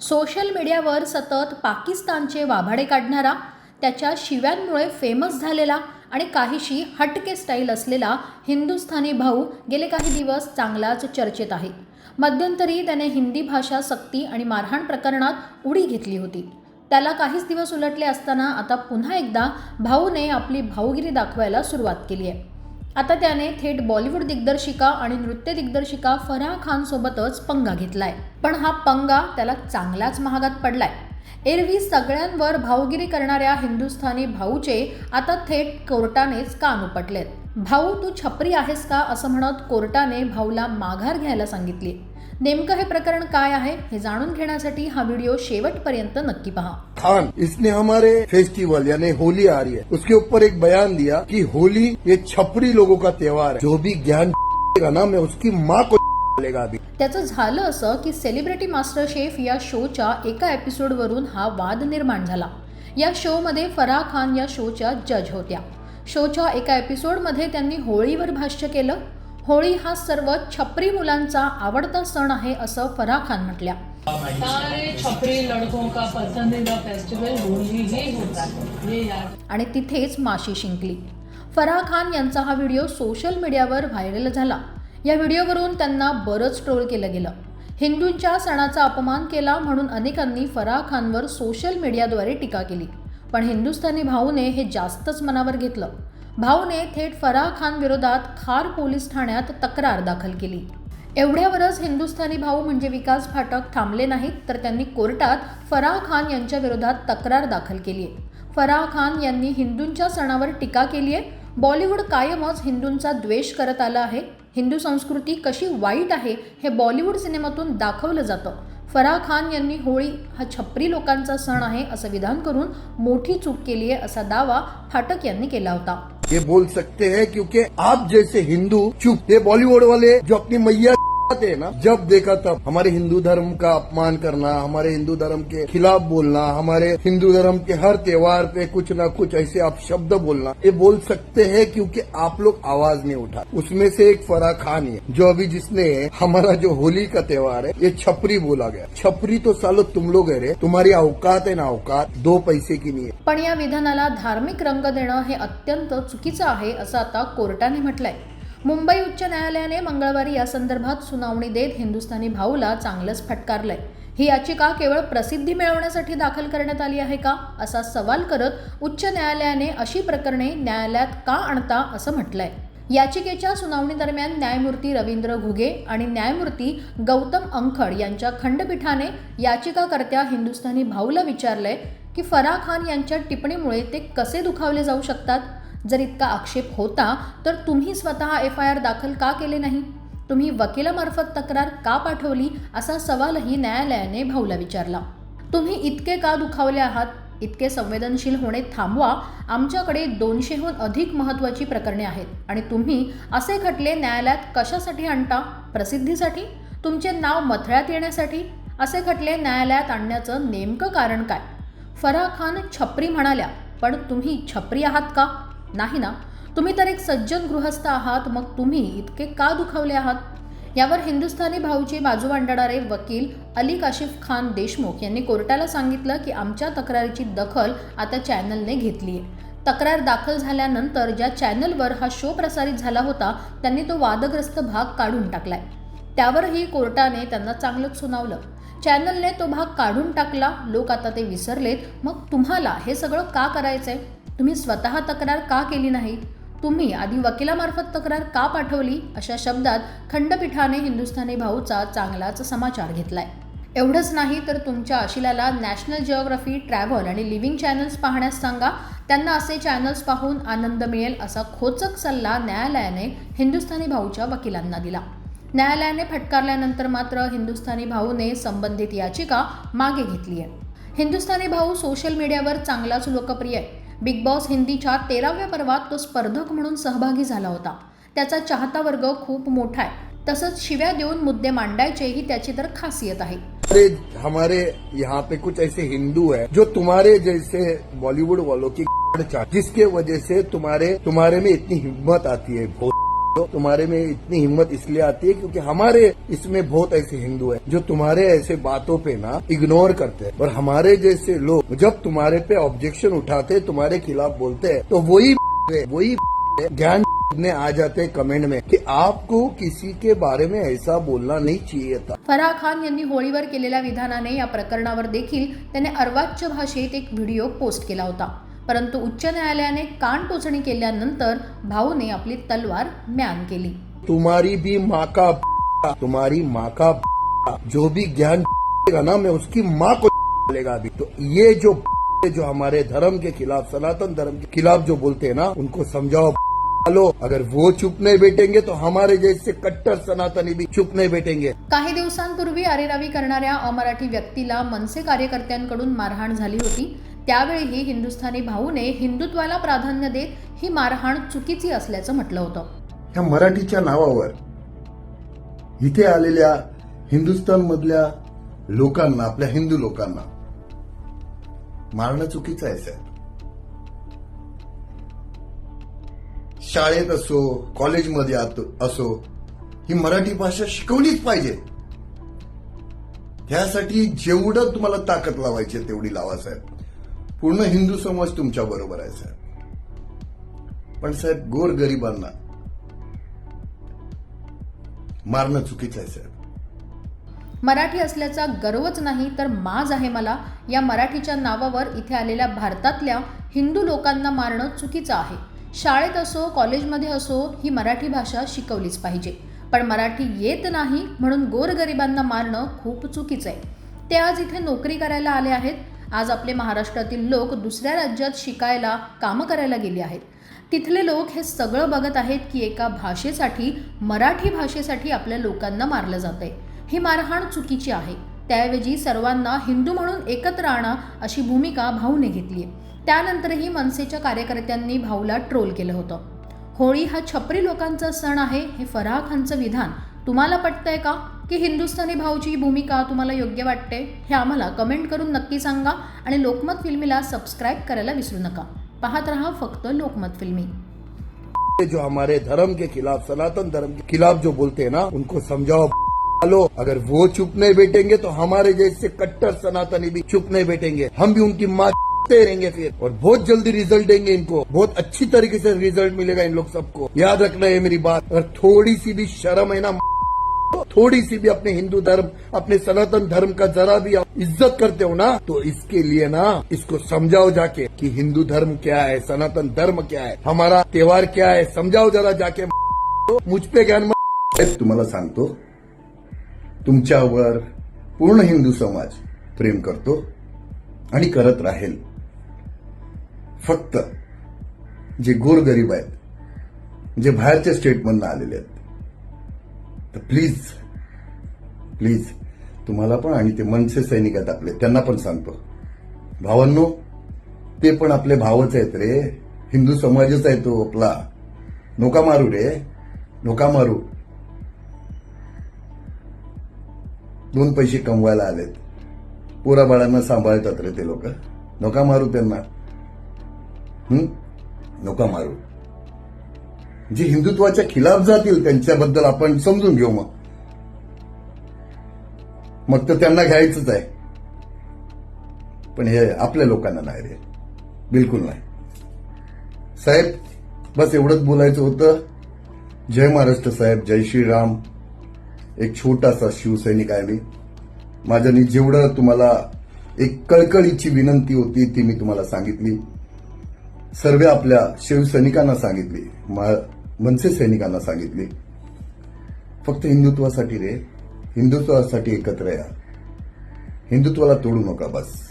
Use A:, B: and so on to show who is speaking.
A: Social मीडियावर सतत पाकिस्तानचे वाभाडे काढणारा त्याच्या शिव्यांमुळे फेमस झालेला आणि काहीशी हटके स्टाईल असलेला हिंदुस्थानी भाऊ गेले काही दिवस चांगलाच चर्चेत आहे. मध्यंतरी त्याने हिंदी भाषा सक्ती आणि मारहाण प्रकरणात उडी घेतली होती. त्याला काहीच दिवस उलटले असताना आता पुन्हा एकदा भाऊने आपली भाऊगिरी दाखवायला सुरुवात केली आहे. आता त्याने थेट बॉलिवूड दिग्दर्शिका आणि नृत्य दिग्दर्शिका फराह खानसोबतच पंगा घेतलाय. पण हा पंगा त्याला चांगलाच महागात पडलाय. एरवी सगळ्यांवर भाऊगिरी करणाऱ्या हिंदुस्थानी भाऊचे आता थेट कोर्टानेच कान उपटलेत. भाऊ तू छपरी आहेस का? असं म्हणत कोर्टाने भाऊला माघार घ्यायला सांगितली. नेमकं हे प्रकरण काय आहे हे जाणून घेण्यासाठी हा व्हिडिओ शेवटपर्यंत नक्की पहा.
B: खान इसने हमारे फेस्टिवल यानी होली आ रही है. उसके ऊपर एक बयान दिया कि होली ये छपरी लोगों का त्योहार है. जो भी ज्ञान ना मैं उसकी माँ को
A: त्याचं झालं असं की सेलिब्रिटी मास्टर शेफ या शोच्या एका एपिसोडवरून हा वाद निर्माण झाला. या शोमध्ये फराह खान या शोच्या जज होत्या. शोच्या एका एपिसोडमध्ये त्यांनी होळीवर भाष्य केलं. होळी हा सर्व छपरी मुलांचा आवडता सण आहे असं फराह खान म्हटल्या.
C: सारे छपरी लड़कों का पसंदीदा फेस्टिवल होली होता. ये याद
A: आणि तिथेच माशी शिंकली. फराह खान यांचा हा व्हिडिओ सोशल मीडियावर व्हायरल झाला. या व्हिडिओवरून त्यांना बरंच ट्रोल केलं गेलं. हिंदूंच्या सणाचा अपमान केला म्हणून अनेकांनी फराह खानवर सोशल मीडियाद्वारे टीका केली. पण हिंदुस्थानी भाऊने हे जास्तच मनावर घेतलं. भाऊने थेट फराह खान विरोधात खार पोलीस ठाण्यात तक्रार दाखल केली. एवढ्यावरच हिंदुस्थानी भाऊ म्हणजे विकास फाटक थांबले नाहीत तर त्यांनी कोर्टात फराह खान यांच्या विरोधात तक्रार दाखल केली आहे. फराह खान यांनी हिंदूंच्या सणावर टीका केली आहे. बॉलिवूड कायमच हिंदूंचा द्वेष करत आला आहे. हिंदू संस्कृती कशी वाईट आहे हे बॉलिवूड सिनेमातून दाखवलं जातं. फराह खान यांनी होळी हा छपरी लोकांचा सण आहे असं विधान करून मोठी चूक केली आहे असा दावा फाटक यांनी केला होता.
B: ये बोल सकते हैं क्योंकि आप जैसे हिंदू चुप ये बॉलीवुड वाले जो अपनी मैया है ना। जब देखा तब हमारे हिंदू धर्म का अपमान करना हमारे हिंदू धर्म के खिलाफ बोलना हमारे हिंदू धर्म के हर त्योहार पे कुछ ना कुछ ऐसे आप शब्द बोलना ये बोल सकते हैं क्योंकि आप लोग आवाज नहीं उठा। उसमें से एक फराह खान है जो अभी जिसने हमारा जो होली का त्योहार है ये छपरी बोला गया। छपरी तो सालो तुम लोग है रे तुम्हारी औकात है ना औकात दो पैसे की नहीं है।
A: पण या विधानाला धार्मिक रंग देणं हे अत्यंत चुकीचं आहे असं आता कोर्टाने म्हटलंय. मुंबई उच्च न्यायालयाने मंगळवारी या संदर्भात सुनावणी देत हिंदुस्थानी भाऊला चांगलंच फटकारलंय. ही याचिका केवळ प्रसिद्धी मिळवण्यासाठी दाखल करण्यात आली आहे का असा सवाल करत उच्च न्यायालयाने अशी प्रकरणे न्यायालयात का आणता असं म्हटलंय. याचिकेच्या सुनावणी दरम्यान न्यायमूर्ती रवींद्र घुगे आणि न्यायमूर्ती गौतम अंखड यांच्या खंडपीठाने याचिकाकर्त्या हिंदुस्थानी भाऊला विचारलंय की फराह खान यांच्या टिप्पणीमुळे ते कसे दुखावले जाऊ शकतात? जर इतका आक्षेप होता तर तुम्ही स्वतः एफ आय आर दाखल का केले नाही? तुम्ही वकिलामार्फत तक्रार का पाठवली? असा सवालही न्यायालयाने भाऊला विचारला. तुम्ही इतके का दुखावले आहात? इतके संवेदनशील होणे थांबवा. आमच्याकडे दोनशेहून अधिक महत्त्वाची प्रकरणे आहेत. आणि तुम्ही असे खटले न्यायालयात कशासाठी आणता? प्रसिद्धीसाठी? तुमचे नाव मथळ्यात येण्यासाठी? असे खटले न्यायालयात आणण्याचं नेमकं कारण काय? फराह खान छपरी म्हणाल्या पण तुम्ही छपरी आहात का? नाही ना? तुम्ही तर एक सज्जन गृहस्थ आहात मग तुम्ही इतके का दुखावले आहात? यावर हिंदुस्थानी भाऊची बाजू मांडणारे वकील अली काशिफ खान देशमुख यांनी कोर्टाला सांगितलं की आमच्या तक्रारीची दखल आता चॅनलने घेतली आहे. तक्रार दाखल झाल्यानंतर ज्या चॅनलवर हा शो प्रसारित झाला होता त्यांनी तो वादग्रस्त भाग काढून टाकलाय. त्यावरही कोर्टाने त्यांना चांगलंच सुनावलं. चॅनलने तो भाग काढून टाकला लोक आता ते विसरलेत मग तुम्हाला हे सगळं का करायचंय? तुम्ही स्वतः तक्रार का केली नाही? तुम्ही आधी वकिलामार्फत तक्रार का पाठवली? अशा शब्दात खंडपीठाने हिंदुस्थानी भाऊचा चांगलाच समाचार घेतलाय. एवढंच नाही तर तुमच्या आशिलाला नॅशनल जिओग्राफी ट्रॅव्हल आणि लिव्हिंग चॅनल्स पाहण्यास सांगा. त्यांना असे चॅनल्स पाहून आनंद मिळेल असा खोचक सल्ला न्यायालयाने हिंदुस्थानी भाऊच्या वकिलांना दिला. न्यायालयाने फटकारल्यानंतर मात्र हिंदुस्थानी भाऊने संबंधित याचिका मागे घेतली आहे हिंदुस्थानी भाऊ सोशल मीडियावर चांगलाच लोकप्रिय आहे. बिग बॉस हिंदीच्या तेराव्या पर्वात तो स्पर्धक म्हणून सहभागी झाला होता. त्याचा चाहता वर्ग खूप मोठा आहे. तसंच शिव्या देऊन मुद्दे मांडायचे ही त्याची तर खासियत आहे.
B: अरे हमारे यहाँ पे कुछ ऐसे हिंदू है जो तुम्हारे जैसे बॉलीवुड वालों की जिसके वजह से तुम्हारे तुम्हारे में इतनी हिम्मत आती है तो तुम्हारे में इतनी हिम्मत इसलिए आती है क्योंकि हमारे इसमें बहुत ऐसे हिंदू हैं जो तुम्हारे ऐसे बातों पे ना इग्नोर करते हैं। और हमारे जैसे लोग जब तुम्हारे पे ऑब्जेक्शन उठाते तुम्हारे खिलाफ बोलते हैं तो वही वही ज्ञान ने आ जाते हैं कमेंट में कि आपको किसी के बारे में ऐसा बोलना नहीं चाहिए था।
A: फराह खान यांनी होळीवर केलेल्या विधानाने या प्रकरणावर देखील त्याने अर्वाच्य भाषेत एक व्हिडिओ पोस्ट केला होता. परंतु उच्च न्यायालयाने कान टोचणी केल्यानंतर भाऊने आपली तलवार म्यान केली.
B: तुम्हारी भी माँ का तुम्हारी माँ का जो भी ज्ञान ना मैं उसकी माँ को लेगा अभी तो ये जो जो हमारे धर्म के खिलाफ सनातन धर्म के खिलाफ जो बोलते हैं ना उनको समझाओ। लो अगर वो चुप नहीं बैठेंगे तो हमारे जैसे कट्टर सनातनी भी चुप नहीं बैठेंगे।
A: काही दिवसांपूर्वी आरेरावी करणाऱ्या अमराठी व्यक्तीला मनसे कार्यकर्त्यांकडून मारहाण झाली होती. त्यावेळीही हिंदुस्थानी भाऊने हिंदुत्वाला प्राधान्य देत ही मारहाण चुकीची असल्याचं म्हटलं होतं.
B: ह्या मराठीच्या नावावर इथे आलेल्या हिंदुस्थान मधल्या लोकांना आपल्या हिंदू लोकांना मारणं चुकीचं आहे साहेब. शाळेत असो कॉलेजमध्ये असो ही मराठी भाषा शिकवलीच पाहिजे. त्यासाठी जेवढं तुम्हाला ताकद लावायची तेवढी लावा साहेब. पूर्ण हिंदू समाज तुमच्या बरोबर आहे साहेब. पण साहेब गोर गरिबांना मारणं चुकीचं आहे साहेब.
A: मराठी असल्याचा गर्वच नाही तर माज आहे मला. या मराठीच्या नावावर इथे आलेल्या भारतातल्या हिंदू लोकांना मारणं चुकीचं आहे. शाळेत असो कॉलेजमध्ये असो ही मराठी भाषा शिकवलीच पाहिजे. पण मराठी येत नाही म्हणून गोरगरिबांना मारणं खूप चुकीचं आहे. ते आज इथे नोकरी करायला आले आहेत आज आपले महाराष्ट्रातील लोक दुसऱ्या राज्यात शिकायला कामं करायला गेले आहेत. तिथले लोक हे सगळं बघत आहेत की एका भाषेसाठी मराठी भाषेसाठी आपल्या लोकांना मारलं जातंय. ही मारहाण चुकीची आहे. त्याऐवजी सर्वांना हिंदू म्हणून एकत्र आणा अशी भूमिका भाऊने घेतली आहे त्यानंतरही मनसेच्या कार्यकर्त्यांनी भाऊला ट्रोल केलं होतं. होळी हा छपरी लोकांचा सण आहे हे फराह खानचं विधान. तुम्हाला पटतंय का? की हिंदुस्थानी भाऊची ही भूमिका तुम्हाला योग्य वाटते हे आम्हाला कमेंट करून नक्की सांगा आणि लोकमत फिल्मीला सबस्क्राईब करायला विसरू नका. पाहत रहा फक्त लोकमत फिल्मी.
B: जो हमारे धर्म के खिलाफ सनातन धर्म के खिलाफ जो बोलते हैं ना उनको समझाओ लो अगर वो चुप नहीं बैठेंगे तो हमारे जैसे कट्टर सनातनी भी चुप नहीं बैठेंगे। हम भी उनकी माँ रहेंगे फिर। और बहुत जल्दी रिजल्ट देंगे इनको। बहुत अच्छी तरीके से रिजल्ट मिलेगा इन लोग सबको। याद रखना है मेरी बात। अगर थोड़ी सी भी शर्म है ना थोड़ी सी भी अपने हिंदू धर्म अपने सनातन धर्म का जरा भी इज्जत करते हो ना तो इसके लिए ना इसको समझाओ जाके कि हिंदू धर्म क्या है सनातन धर्म क्या है हमारा त्योहार क्या है समझाओ जरा जाके। मुझ पे ज्ञान तुम्हाला सांगतो तुमच्यावर पूर्ण हिंदू समाज प्रेम करतो आणि करत राहील. फक्त जे गोरगरीब आहेत जे बाहेरच्या स्टेटमधनं आलेले आहेत तर प्लीज प्लीज. तुम्हाला पण आणि ते मनसे सैनिक आहेत आपले त्यांना पण सांगतो. भावांनो ते पण आपले भावच आहेत रे. हिंदू समाजच आहे तो आपला. नोका मारू रे. नोका मारू. दोन पैसे कमवायला आलेत. पोरा बाळांना सांभाळतात रे ते लोक. नोका मारू त्यांना. हम्म नोका मारू. जे हिंदुत्वाच्या खिलाफ जातील त्यांच्याबद्दल आपण समजून घेऊ मग. मग तर त्यांना घ्यायचंच आहे. पण हे आपल्या लोकांना नाही रे. बिलकुल नाही. साहेब बस एवढंच बोलायचं होतं. जय महाराष्ट्र साहेब जय श्रीराम. एक छोटासा शिवसैनिक आहे मी. माझ्यानी जेवढं तुम्हाला एक कळकळीची विनंती होती ती मी तुम्हाला सांगितली. सर्व आपल्या शिवसैनिकांना सांगितली. मा- मनसे सैनिकांना सांगितली. फक्त हिंदुत्वासाठी रे. हिंदुत्वासाठी एकत्र या. हिंदुत्वाला तोडू नका बस.